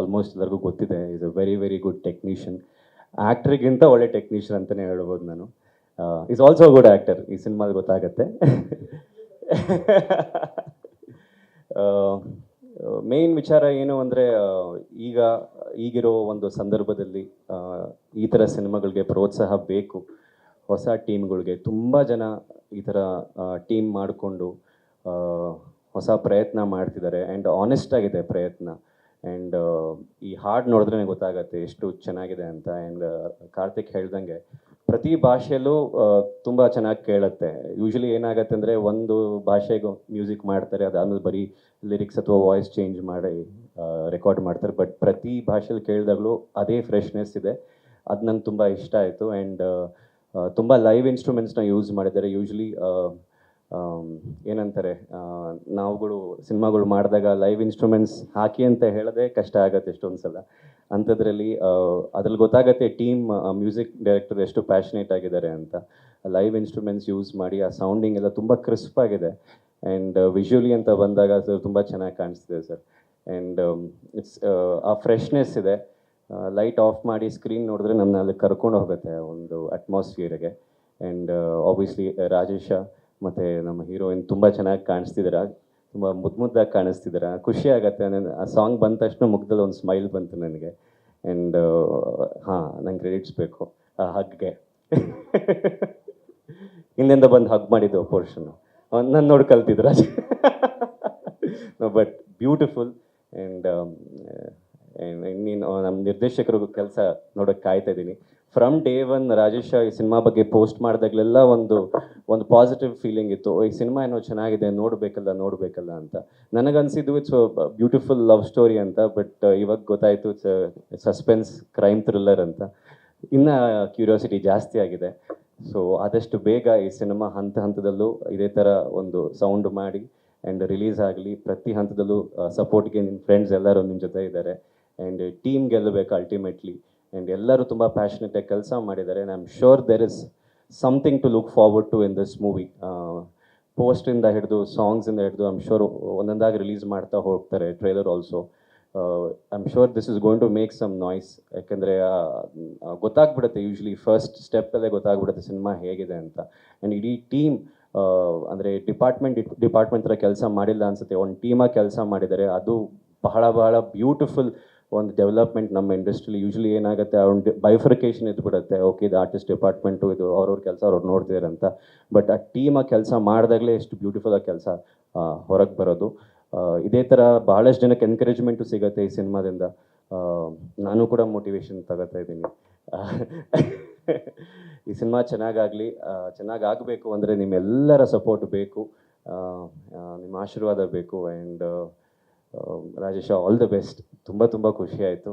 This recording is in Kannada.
ಆಲ್ಮೋಸ್ಟ್ ಎಲ್ಲರಿಗೂ ಗೊತ್ತಿದೆ is a very very good technician ಆ್ಯಕ್ಟ್ರಿಗಿಂತ ಒಳ್ಳೆ ಟೆಕ್ನಿಷಿಯನ್ ಅಂತಲೇ ಹೇಳ್ಬೋದು ನಾನು. ಈಸ್ ಆಲ್ಸೋ ಗುಡ್ ಆ್ಯಕ್ಟರ್ ಈ ಸಿನಿಮಾದ ಗೊತ್ತಾಗತ್ತೆ. ಮೇನ್ ವಿಚಾರ ಏನು ಅಂದರೆ ಈಗ, ಈಗಿರೋ ಒಂದು ಸಂದರ್ಭದಲ್ಲಿ ಈ ಥರ ಸಿನಿಮಾಗಳಿಗೆ ಪ್ರೋತ್ಸಾಹ ಬೇಕು. ಹೊಸ ಟೀಮ್ಗಳಿಗೆ ತುಂಬ ಜನ ಈ ಥರ ಟೀಮ್ ಮಾಡಿಕೊಂಡು ಹೊಸ ಪ್ರಯತ್ನ ಮಾಡ್ತಿದ್ದಾರೆ. ಆ್ಯಂಡ್ ಆನೆಸ್ಟ್ ಆಗಿದೆ ಪ್ರಯತ್ನ. ಆ್ಯಂಡ್ ಈ ಹಾಡು ನೋಡಿದ್ರೆ ಗೊತ್ತಾಗತ್ತೆ ಎಷ್ಟು ಚೆನ್ನಾಗಿದೆ ಅಂತ. ಆ್ಯಂಡ್ ಕಾರ್ತಿಕ್ ಹೇಳ್ದಂಗೆ ಪ್ರತಿ ಭಾಷೆಯಲ್ಲೂ ತುಂಬ ಚೆನ್ನಾಗಿ ಕೇಳುತ್ತೆ. ಯೂಶ್ವಲಿ ಏನಾಗುತ್ತೆ ಅಂದರೆ ಒಂದು ಭಾಷೆಗೆ ಮ್ಯೂಸಿಕ್ ಮಾಡ್ತಾರೆ ಅದಾದ್ಮೇಲೆ ಬರೀ ಲಿರಿಕ್ಸ್ ಅಥವಾ ವಾಯ್ಸ್ ಚೇಂಜ್ ಮಾಡಿ ರೆಕಾರ್ಡ್ ಮಾಡ್ತಾರೆ. ಬಟ್ ಪ್ರತಿ ಭಾಷೆಯಲ್ಲಿ ಕೇಳಿದಾಗಲೂ ಅದೇ ಫ್ರೆಶ್ನೆಸ್ ಇದೆ. ಅದು ನಂಗೆ ತುಂಬ ಇಷ್ಟ ಆಯಿತು. ಆ್ಯಂಡ್ ತುಂಬ ಲೈವ್ ಇನ್ಸ್ಟ್ರೂಮೆಂಟ್ಸ್ನ ಯೂಸ್ ಮಾಡಿದ್ದಾರೆ. ಯೂಶ್ವಲಿ ಏನಂತಾರೆ ನಾವುಗಳು ಸಿನಿಮಾಗಳು ಮಾಡಿದಾಗ ಲೈವ್ ಇನ್ಸ್ಟ್ರೂಮೆಂಟ್ಸ್ ಹಾಕಿ ಅಂತ ಹೇಳೋದೇ ಕಷ್ಟ ಆಗುತ್ತೆ ಎಷ್ಟೊಂದು ಸಲ. ಅಂಥದ್ರಲ್ಲಿ ಅದ್ರಲ್ಲಿ ಗೊತ್ತಾಗತ್ತೆ ಟೀಮ್ ಮ್ಯೂಸಿಕ್ ಡೈರೆಕ್ಟರ್ ಎಷ್ಟು ಪ್ಯಾಷನೇಟ್ ಆಗಿದ್ದಾರೆ ಅಂತ. ಲೈವ್ ಇನ್ಸ್ಟ್ರೂಮೆಂಟ್ಸ್ ಯೂಸ್ ಮಾಡಿ ಆ ಸೌಂಡಿಂಗ್ ಎಲ್ಲ ತುಂಬ ಕ್ರಿಸ್ಪ್ ಆಗಿದೆ. ಆ್ಯಂಡ್ ವಿಜುವಲಿ ಅಂತ ಬಂದಾಗ ಸರ್ ತುಂಬ ಚೆನ್ನಾಗಿ ಕಾಣಿಸ್ತಿದೆ sir and it's a freshness ಇದೆ. ಲೈಟ್ ಆಫ್ ಮಾಡಿ ಸ್ಕ್ರೀನ್ ನೋಡಿದ್ರೆ ನಮ್ಮನ್ನ ಅಲ್ಲಿ ಕರ್ಕೊಂಡು ಹೋಗುತ್ತೆ ಒಂದು ಅಟ್ಮಾಸ್ಫಿಯರ್ಗೆ ಆ್ಯಂಡ್ ಆಬ್ವಿಯಸ್ಲಿ ರಾಜೇಶ ಮತ್ತು ನಮ್ಮ ಹೀರೋಯಿನ್ ತುಂಬ ಚೆನ್ನಾಗಿ ಕಾಣಿಸ್ತಿದ್ದೀರ ತುಂಬ ಮುದ್ದು ಮುದ್ದಾಗಿ ಕಾಣಿಸ್ತಿದ್ದೀರ ಖುಷಿ ಆಗುತ್ತೆ. ನನ್ನ ಆ ಸಾಂಗ್ ಬಂದ ತಕ್ಷಣ ಮುಖದಲ್ಲಿ ಒಂದು ಸ್ಮೈಲ್ ಬಂತು ನನಗೆ. ಆ್ಯಂಡ್ ಹಾಂ, ನಂಗೆ ಕ್ರೆಡಿಟ್ಸ್ ಬೇಕು. ಆ ಹಗ್ಗೆ. ಇಲ್ಲಿಂದ ಬಂದು ಹಗ್ ಮಾಡಿದ್ದು ಪೋರ್ಷನ್ನು ನನ್ನ ನೋಡಿ ಕಲ್ತಿದ್ರು ಬಟ್ ಬ್ಯೂಟಿಫುಲ್ ಆ್ಯಂಡ್ ನಮ್ಮ ನಿರ್ದೇಶಕರು ಕೆಲಸ ನೋಡೋಕೆ ಕಾಯ್ತಾ ಇದ್ದೀನಿ. ಫ್ರಮ್ ಡೇ ಒನ್ ರಾಜೇಶ ಈ ಸಿನಿಮಾ ಬಗ್ಗೆ ಪೋಸ್ಟ್ ಮಾಡಿದಾಗಲೆಲ್ಲ ಒಂದು ಒಂದು ಪಾಸಿಟಿವ್ ಫೀಲಿಂಗ್ ಇತ್ತು. ಈ ಸಿನಿಮಾ ಏನೋ ಚೆನ್ನಾಗಿದೆ, ನೋಡಬೇಕಲ್ಲ ನೋಡಬೇಕಲ್ಲ ಅಂತ. ನನಗನ್ಸಿದ್ದು ಇಟ್ಸ್ ಬ್ಯೂಟಿಫುಲ್ ಲವ್ ಸ್ಟೋರಿ ಅಂತ ಬಟ್ ಇವಾಗ ಗೊತ್ತಾಯಿತು ಇಟ್ಸ್ ಸಸ್ಪೆನ್ಸ್ ಕ್ರೈಮ್ ಥ್ರಿಲ್ಲರ್ ಅಂತ. ಇನ್ನು ಕ್ಯೂರಿಯಾಸಿಟಿ ಜಾಸ್ತಿ ಆಗಿದೆ. ಸೊ ಆದಷ್ಟು ಬೇಗ ಈ ಸಿನಿಮಾ ಹಂತ ಹಂತದಲ್ಲೂ ಇದೇ ಥರ ಒಂದು ಸೌಂಡ್ ಮಾಡಿ ಆ್ಯಂಡ್ ರಿಲೀಸ್ ಆಗಲಿ. ಪ್ರತಿ ಹಂತದಲ್ಲೂ ಸಪೋರ್ಟ್ಗೆ ನಿಮ್ಮ ಫ್ರೆಂಡ್ಸ್ ಎಲ್ಲರೂ ನಿಮ್ಮ ಜೊತೆ ಇದ್ದಾರೆ. ಆ್ಯಂಡ್ ಟೀಮ್ ಗೆಲ್ಲಬೇಕು ಅಲ್ಟಿಮೇಟ್ಲಿ ಆ್ಯಂಡ್ ಎಲ್ಲರೂ ತುಂಬ ಪ್ಯಾಷನೇಟಾಗಿ ಕೆಲಸ ಮಾಡಿದ್ದಾರೆ. And am sure there is something to look forward to in this movie ಪೋಸ್ಟಿಂದ ಹಿಡಿದು ಸಾಂಗ್ಸಿಂದ ಹಿಡಿದು ಐಮ್ ಶೋರ್ ಒಂದೊಂದಾಗಿ ರಿಲೀಸ್ ಮಾಡ್ತಾ ಹೋಗ್ತಾರೆ trailer also I'm sure this is going to make some noise ಯಾಕೆಂದರೆ ಗೊತ್ತಾಗ್ಬಿಡುತ್ತೆ ಯೂಶ್ವಲಿ ಫಸ್ಟ್ ಸ್ಟೆಪ್ಪಲ್ಲೇ ಗೊತ್ತಾಗ್ಬಿಡುತ್ತೆ ಸಿನಿಮಾ ಹೇಗಿದೆ ಅಂತ. ಆ್ಯಂಡ್ ಇಡೀ ಟೀಮ್ ಅಂದರೆ ಡಿಪಾರ್ಟ್ಮೆಂಟ್ ಡಿಪಾರ್ಟ್ಮೆಂಟ್ ಥರ ಕೆಲಸ ಮಾಡಿಲ್ಲ ಅನ್ಸುತ್ತೆ. ಒಂದು ಟೀಮಾಗಿ ಕೆಲಸ ಮಾಡಿದರೆ ಅದು ಬಹಳ ಬಹಳ ಬ್ಯೂಟಿಫುಲ್ ಒಂದು ಡೆವಲಪ್ಮೆಂಟ್ ನಮ್ಮ ಇಂಡಸ್ಟ್ರಿಲಿ ಯೂಶ್ವಲಿ ಏನಾಗುತ್ತೆ ಆ ಒಂದು ಬೈಫರ್ಕೇಶನ್ ಇದ್ಬಿಡುತ್ತೆ. ಓಕೆ ಇದು ಆರ್ಟಿಸ್ಟ್ ಡಿಪಾರ್ಟ್ಮೆಂಟು ಇದು ಅವ್ರವ್ರ ಕೆಲಸ ಅವ್ರು ನೋಡ್ತಿದ್ದಾರೆ ಅಂತ. ಬಟ್ ಆ ಟೀಮಾಗಿ ಕೆಲಸ ಮಾಡಿದಾಗಲೇ ಎಷ್ಟು ಬ್ಯೂಟಿಫುಲ್ ಆಗಿ ಕೆಲಸ ಹೊರಗೆ ಬರೋದು. ಆ, ಇದೇ ಥರ ಬಹಳಷ್ಟು ಜನಕ್ಕೆ ಎನ್ಕರೇಜ್ಮೆಂಟು ಸಿಗುತ್ತೆ ಈ ಸಿನಿಮಾದಿಂದ. ನಾನು ಕೂಡ ಮೋಟಿವೇಶನ್ ತಗೋತಾ ಇದ್ದೀನಿ. ಈ ಸಿನಿಮಾ ಚೆನ್ನಾಗಾಗಲಿ ಚೆನ್ನಾಗಿ ಆಗಬೇಕು ಅಂದರೆ ನಿಮ್ಮೆಲ್ಲರ ಸಪೋರ್ಟ್ ಬೇಕು. ಆ, ಆ, ನಿಮ್ಮ ಆಶೀರ್ವಾದ ಬೇಕು. And Rajesh all the best ತುಂಬ ತುಂಬ ಖುಷಿಯಾಯಿತು